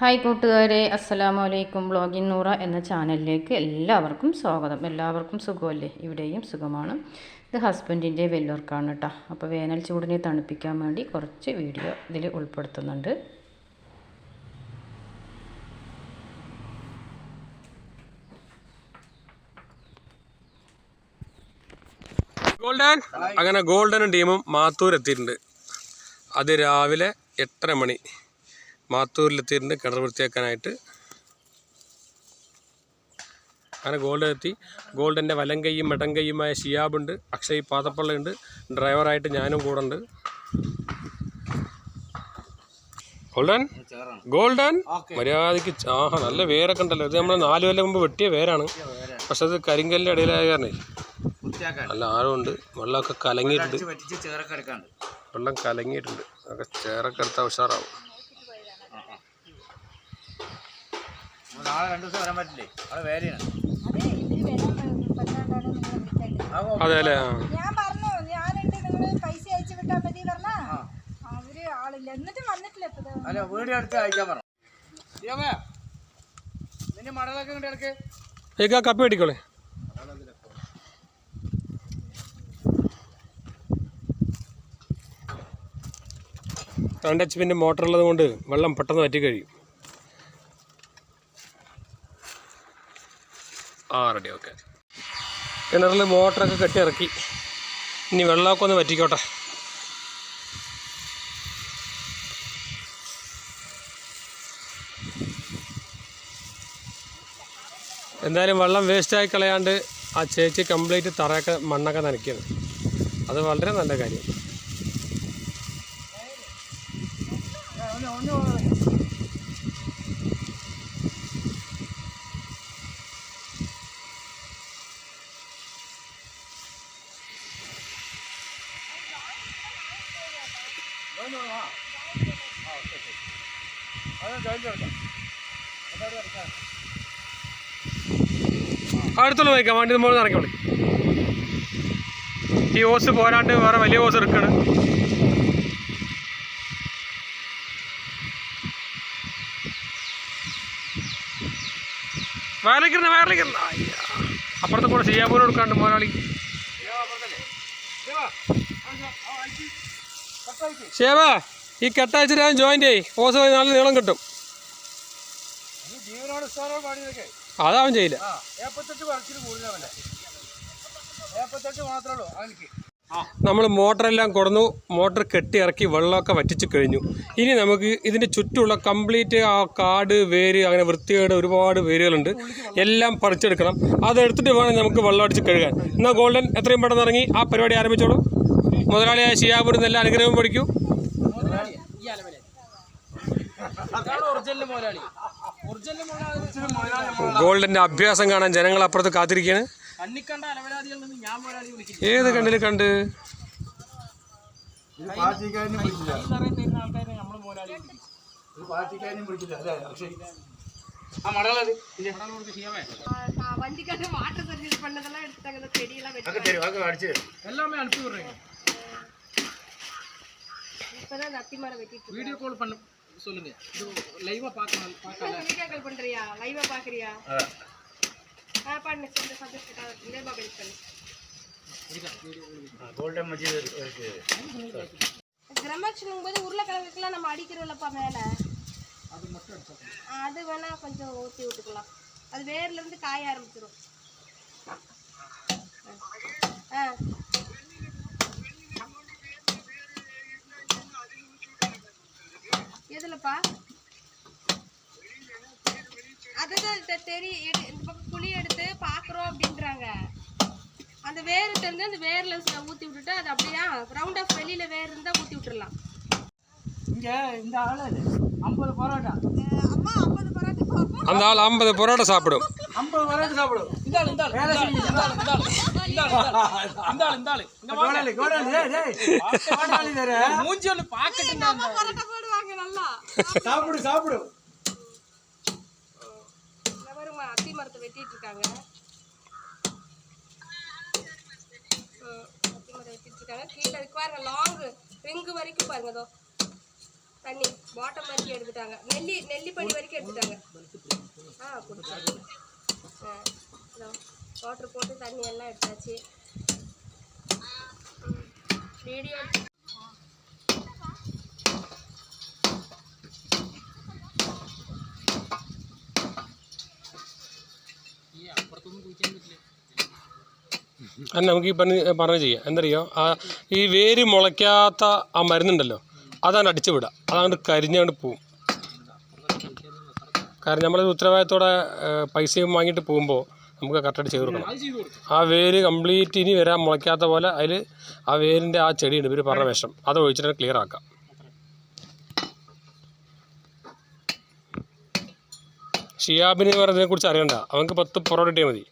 Hi കൂട്ടുകാരെ അസ്സലാമു അലൈക്കും ബ്ലോഗിൻ നൂറ എന്ന ചാനലിലേക്ക് എല്ലാവർക്കും സ്വാഗതം. എല്ലാവർക്കും സുഖമല്ലേ? ഇവിടെയും സുഖമാണ്. ഇത് ഹസ്ബൻഡിന്റെ വെല്ലൂർക്കാണ് കേട്ടോ അപ്പോൾ വേനൽ ചൂടിനെ തണുപ്പിക്കാൻ വേണ്ടി കുറച്ച് വീഡിയോ ഇതിൽ ഉൾപ്പെടുത്തുന്നുണ്ട്. ഗോൾഡൻ? അങ്ങനെ ഗോൾഡനും ടീമും മാത്തൂർ എത്തിയിട്ടുണ്ട് അത് രാവിലെ എട്ടര മണി. മാത്തൂരിലെത്തിയിട്ടുണ്ട്. കിണർ വൃത്തിയാക്കാനായിട്ട്. അങ്ങനെ ഗോൾഡ് എത്തി. ഗോൾഡിന്റെ വലം കൈയും മെടം കൈയുമായ ഷിയാബുണ്ട്. അക്ഷയ് പാതപ്പള്ളയുണ്ട്. ഡ്രൈവറായിട്ട് ഞാനും കൂടെ ഉണ്ട് ഗോൾഡൻ? ഗോൾഡൻ മര്യാദയ്ക്ക് ആഹാ നല്ല വേരൊക്കെ ഉണ്ടല്ലോ. ഇത് നമ്മൾ നാല് കൊല്ലം മുമ്പ് വെട്ടിയ വേരാണ്. പക്ഷെ അത് കരിങ്കല്ലിന്റെ ഇടയിലായ കാരണേ. നല്ല ആഴമുണ്ട്. വെള്ളമൊക്കെ കലങ്ങിയിട്ടുണ്ട്. വെള്ളം കലങ്ങിയിട്ടുണ്ട്. അതൊക്കെ ചേറൊക്കെ എടുത്താൽ ഉഷാറാവും. നാളെ രണ്ടു ദിവസം വരാൻ പറ്റില്ലേ? അവിടെ വേലയാണ്. അതെ അല്ലേ? ഞാൻ പറഞ്ഞു ഞാനുണ്ട് നിങ്ങൾ പൈസ അയച്ചു വിട്ടാൽ മതി പറഞ്ഞ. അവർ ആളില്ല. എന്നിട്ട് വന്നിട്ടില്ല. അല്ല വീട് അടുത്ത് അയക്കാൻ പറഞ്ഞു. നിന്റെ മടലൊക്കെ ഇങ്ങോട്ട് ഇടയ്ക്ക്. ഏക്കാ കപ്പി അടിക്കോളെ രണ്ട് എച്ച് പിന്റെ മോട്ടർ ഉള്ളത് കൊണ്ട് വെള്ളം പെട്ടെന്ന് വറ്റി കഴിയും ആ റെഡി ഓക്കെ കിണറിൽ മോട്ടറൊക്കെ കെട്ടി ഇറക്കി ഇനി വെള്ളമൊക്കെ ഒന്ന് വറ്റിക്കോട്ടെ. എന്തായാലും വെള്ളം വേസ്റ്റായി കളയാണ്ട് ആ ചേച്ചി കംപ്ലീറ്റ് തറയൊക്കെ മണ്ണൊക്കെ നനയ്ക്കുന്നത് അത് വളരെ നല്ല കാര്യം. അടുത്തുള്ള വൈക്കാം വണ്ടി നമ്മൾ ഇറക്കിയോളി ഈ ഓസ് പോരാണ്ട് വേറെ വലിയ ഓസ് എടുക്കണം വയറിക്കുന്ന വയറിക്കുന്ന അപ്പുറത്തെ കൂടെ ചെയ്യാൻ പോലും എടുക്കാണ്ട് മോനാളി ശേവ ഈ കെട്ടയച്ചിട്ട് ഞാൻ ജോയിന്റ് ചെയ് ഓസ് നല്ല നീളം കിട്ടും. അതാവും ചെയ്യില്ല. നമ്മൾ മോട്ടറെല്ലാം കൊടുന്നു. മോട്ടർ കെട്ടി ഇറക്കി വെള്ളമൊക്കെ വറ്റിച്ച് കഴിഞ്ഞു. ഇനി നമുക്ക് ഇതിന്റെ ചുറ്റുമുള്ള കംപ്ലീറ്റ് ആ കാട് വേര് അങ്ങനെ വൃത്തികേട് ഒരുപാട് വേരുകളുണ്ട്. എല്ലാം പറിച്ചെടുക്കണം. അതെടുത്തിട്ട് വേണം നമുക്ക് വെള്ളം അടിച്ച് കഴുകാൻ. എന്നാൽ ഗോൾഡൻ എത്രയും പെട്ടെന്ന് ഇറങ്ങി. ആ പരിപാടി ആരംഭിച്ചോളൂ. മുതലാളിയായ ഷിയാബുഡ് നല്ല അനുഗ്രഹം പഠിക്കൂ. ഗോൾഡൻ്റെ അഭ്യാസം കാണാൻ ജനങ്ങൾ അപ്പുറത്ത് കാത്തിരിക്കുകയാണ് കണ്ണിക്കണ്ട അലവരാതികളിൽ നിന്ന് ഞാൻ മുതലാളി വിളിക്കും ഏത് കണ്ണിൽ കണ്ട് ഇത് പാർട്ടിക്കാരനും വിളിക്കില്ല ആൾക്കാരെ നമ്മൾ മുതലാളി വിളിക്കും ഇത് പാർട്ടിക്കാരനും വിളിക്കില്ല അല്ലേ അക്ഷയ് ആ മടലത് ആ, വണ്ടിക്കാരൻ വാട്ടർ സർവീസ് പണ്ടതെല്ലാം എടുത്തങ്ങനെ ചെടിയെല്ലാം വെച്ച് അതൊക്കെ തരും അതൊക്കെ അടിച്ചു തരും எல்லாமே அனுப்பி விடுறேங்க இப்பதான் இந்த அத்திமரம் வெட்டிட்டு வீடியோ கால் பண்ண சொல்லுங்க. லைவா பார்க்கணும் பார்க்கல வீடியோக்கள் பண்றியா? லைவா பாக்குறியா ஆ. பண்ணு இந்த சப்ஜெக்ட் கிட்ட லேபா கோல்டன் மஜி இருக்கு. கிரமச்சுங்கும் போது உருளைக்கிழங்குக்கெல்லாம் நம்ம அடிக்கிறோம்லப்பா மேலே. அது மட்டும் அது வேணால் கொஞ்சம் ஊற்றி விட்டுக்கலாம். அது வேர்லேருந்து காய ஆரம்பிச்சிடும் அதுதான் தெ- தெரியும் எடு- இந்த பக்கம் குழி எடுத்து பார்க்குறோம் அப்படின்றாங்க. அந்த வேர் இருந்து அந்த வேர்ல ஊத்தி விட்டுட்டு அது அப்படியே ரவுண்ட் ஆஃப் வெளியில வேர் இருந்தா ஊத்தி விட்டுறலாம். இங்க இந்த ஆளு ஐம்பது பரோட்டா. அம்மா ஐம்பது பரோட்டா அந்த ஆள் ஐம்பது பொரோட்டா சாப்பிடும். ஐம்பது பரோட்டா சாப்பிடும். இந்த ஆள் இந்த ஆள். இந்த ஆள் இந்த ஆள். இந்த ஆள் இந்த ஆள். இந்த ஆள் இங்க வாங்க. கோடாலி கோடாலி டேய் டேய் கோடாலி தர மூஞ்சி ஒன்று பார்க்கட்டும் அம்மா பரோட்டா போடுவாங்க நல்லா. சாப்பிடு சாப்பிடு இந்த பாருங்க அத்தி மரத்தை வெட்டிட்டு இருக்காங்க. ம், மரம் வெட்டிட்டு இருக்காங்க. கீழே இருக்கு பாருங்க லாங் ரிங்கு வரைக்கும் பாருங்க அதோ தண்ணி பாட்டம் வரைக்கும் எடுத்துட்டாங்க. நெல்லி நெல்லிப்படி வரைக்கும் எடுத்துட்டாங்க. ஆ குடிச்சாங்க ஆ வாட்டர் போட்டு தண்ணி எல்லாம் எடுத்தாச்சு. வீடியோ അത് നമുക്ക് ഈ പറഞ്ഞ് പറഞ്ഞ ചെയ്യാം. എന്തറിയോ? ആ ഈ വേര് മുളയ്ക്കാത്ത ആ മരുന്നുണ്ടല്ലോ അതാണ് അടിച്ചു വിടുക. അതങ്ങോട്ട് കരിഞ്ഞാണ്ട് പോവും. കാരണം നമ്മൾ ഉത്തരവാദിത്തോടെ പൈസയും വാങ്ങിയിട്ട് പോകുമ്പോൾ നമുക്ക് കറക്റ്റായിട്ട് ചെയ്ത് കൊടുക്കണം. ആ വേര് കംപ്ലീറ്റ് ഇനി വരാൻ മുളയ്ക്കാത്ത പോലെ അതിൽ ആ വേരിന്റെ ആ ചെടിയുണ്ട് ഇവർ പറഞ്ഞ വിഷം. അത് ഒഴിച്ചിട്ട് ക്ലിയർ ആക്കാം. ഷിയാബിന് പറഞ്ഞതിനെ കുറിച്ച് അറിയണ്ട. അവൻക്ക് പത്ത് പൊറോട്ട കിട്ടിയാൽ മതി.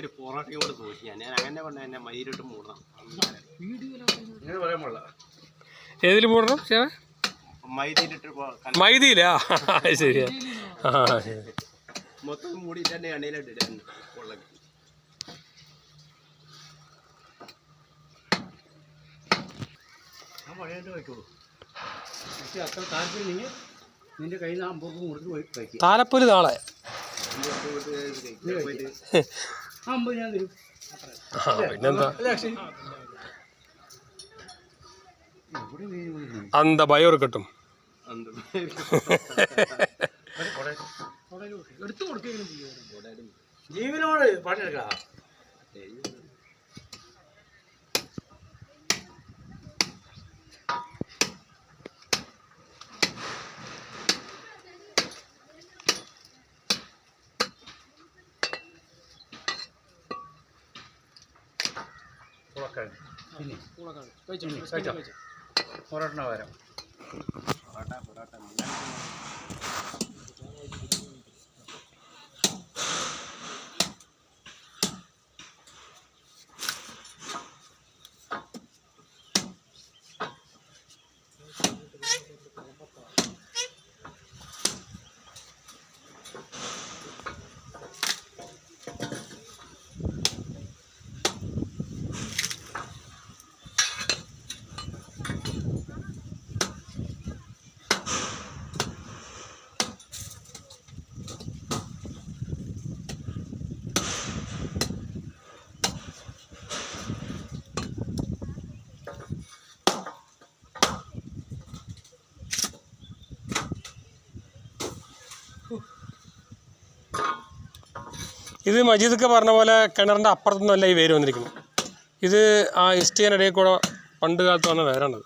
ഒരു പൊറോട്ടയും കൂടെ ഞാൻ അങ്ങനെ കൊണ്ട് എന്നെ മയിലിട്ട് മൂടണം. ഇങ്ങനെ പറയാൻ പാടില്ല. ഏതിൽ മൂടണം മൈദയിലിട്ട് മൈദയിലാ? ശരിയാ. ആ ശരി. മൊത്തം മൂടിയിട്ട് തന്നെ എണ്ണയിലിട്ട് കൊള്ളക്ക് ഞാൻ പഴയായിട്ട് വയ്ക്കുള്ളൂ പക്ഷേ അത്ര താല്പര്യമില്ലെങ്കിൽ നിന്റെ കയ്യിൽ നിന്ന് അമ്പൊക്കെ മുറിച്ച് പോയി കഴിക്കും. താലപ്പൊലി നാളെ. അമ്പത് ഞാൻ തരും. ആ പിന്നെന്താ? അല്ലേ അക്ഷയ്. അന്ത ബയോ കിട്ടും. എടുത്തു കൊടുക്കുകയും ജീവനോട് പാട്ടെടുക്കാം പിന്നെ കൂളക്കാണ് കഴിച്ചോ ഉം, ഹസ്ബൻഡ് കഴിച്ചോ. കഴിച്ചോ പൊറോട്ട ഇത് മജീദൊക്കെ പറഞ്ഞ പോലെ കിണറിന്റെ അപ്പുറത്തൊന്നുമല്ല ഈ വേര് വന്നിരിക്കുന്നത്. ഇത് ആ ഇഷ്ടികനിടയിൽ കൂടെ പണ്ട് കാലത്ത് വന്ന വേരാണത്.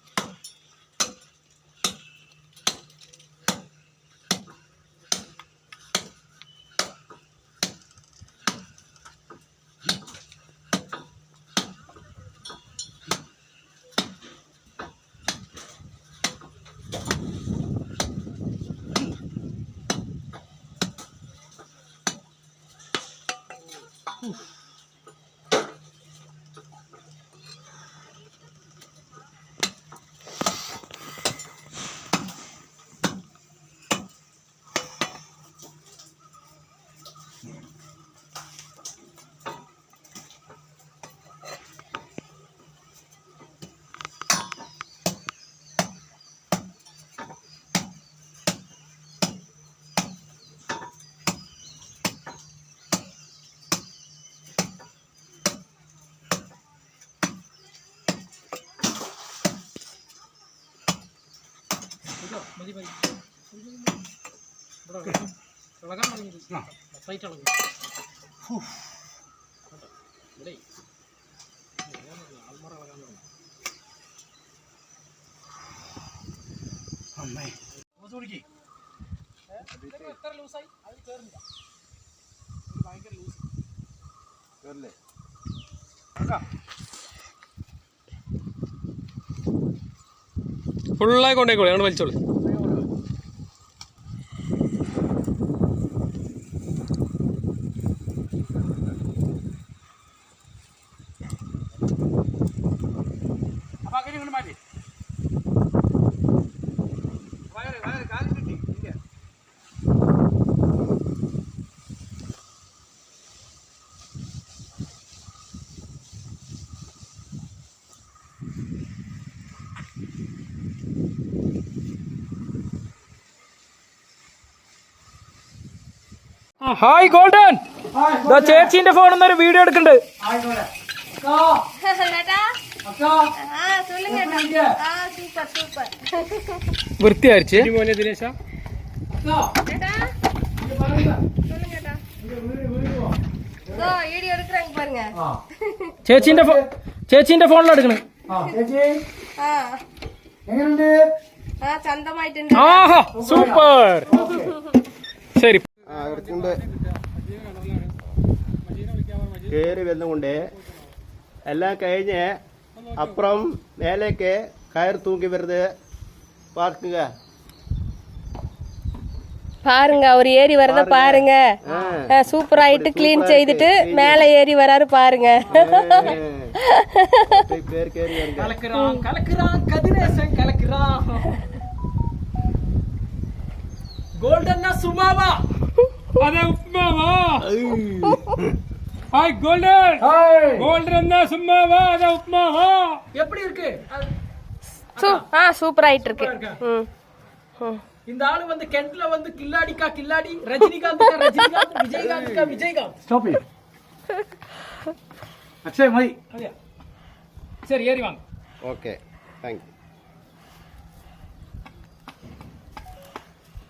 അമ്മേ ലൂസ് ഫുള്ളായി കൊണ്ടേക്കോളൂ ഞങ്ങൾ വലിച്ചോളൂ. Hi golden. ഇതാ ചേച്ചിന്റെ ഫോണിൽ ഒരു വീഡിയോ എടുക്കുന്നുണ്ട്. വൃത്തിയായിരിച്ച്. ചേച്ചിന്റെ ചേച്ചിന്റെ ഫോണിൽ എടുക്കണേ എങ്ങനെയുണ്ട് സൂപ്പർ. ശരി. കയറി വരുന്നുകൊണ്ട് എല്ലാം കഴിഞ്ഞ് അപ്പുറം മേലേക്ക് കയർ തൂക്കി വരുന്നത് പാർക്കുക பாருங்க அவர் ஏறி வரத பாருங்க சூப்பர் ஆயிட்டு க்ளீன் செய்துட்டு மேல ஏறி வராரு பாருங்க കയറി കയറി ಅದೇ ಉಪ್ಮಾವಾ ஹாய் கோல்டன் ஹாய் கோல்டன் தான் சும்மாவா? அத உப்மாவா எப்படி இருக்கு? சூ ஆ சூப்பர் ஆயிட்டு இருக்கு இந்த ஆளு வந்து கெண்ட்ல வந்து கில்லாடிக்கா கில்லாடி Rajinikanth Rajinikanth Vijayakanth Vijayakanth. Stop it Akshay my. சரி ஏறி வாங்க. ஓகே தேங்க் யூ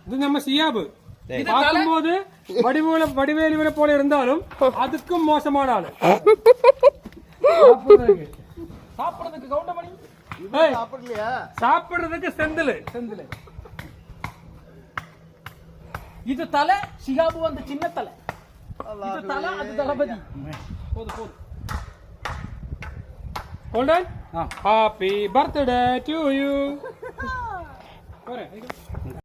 இது நம்ம சியாபு. பார்க்கும்போது வடிவேல வடிவேலுவனை போல இருந்தாலும் அதுக்கும் மோசமான ஆளு. சாப்பிடுறதுக்கு கவுண்டமணி? சாப்பிடுறதுக்கு செந்தில். செந்தில். இது தலை சிகாபு அந்த சின்ன தலை. இது தலை அது தளபதி. போது போது. ஹோல்டன் ஹாப்பி பர்த்டே டு யூ வரேன்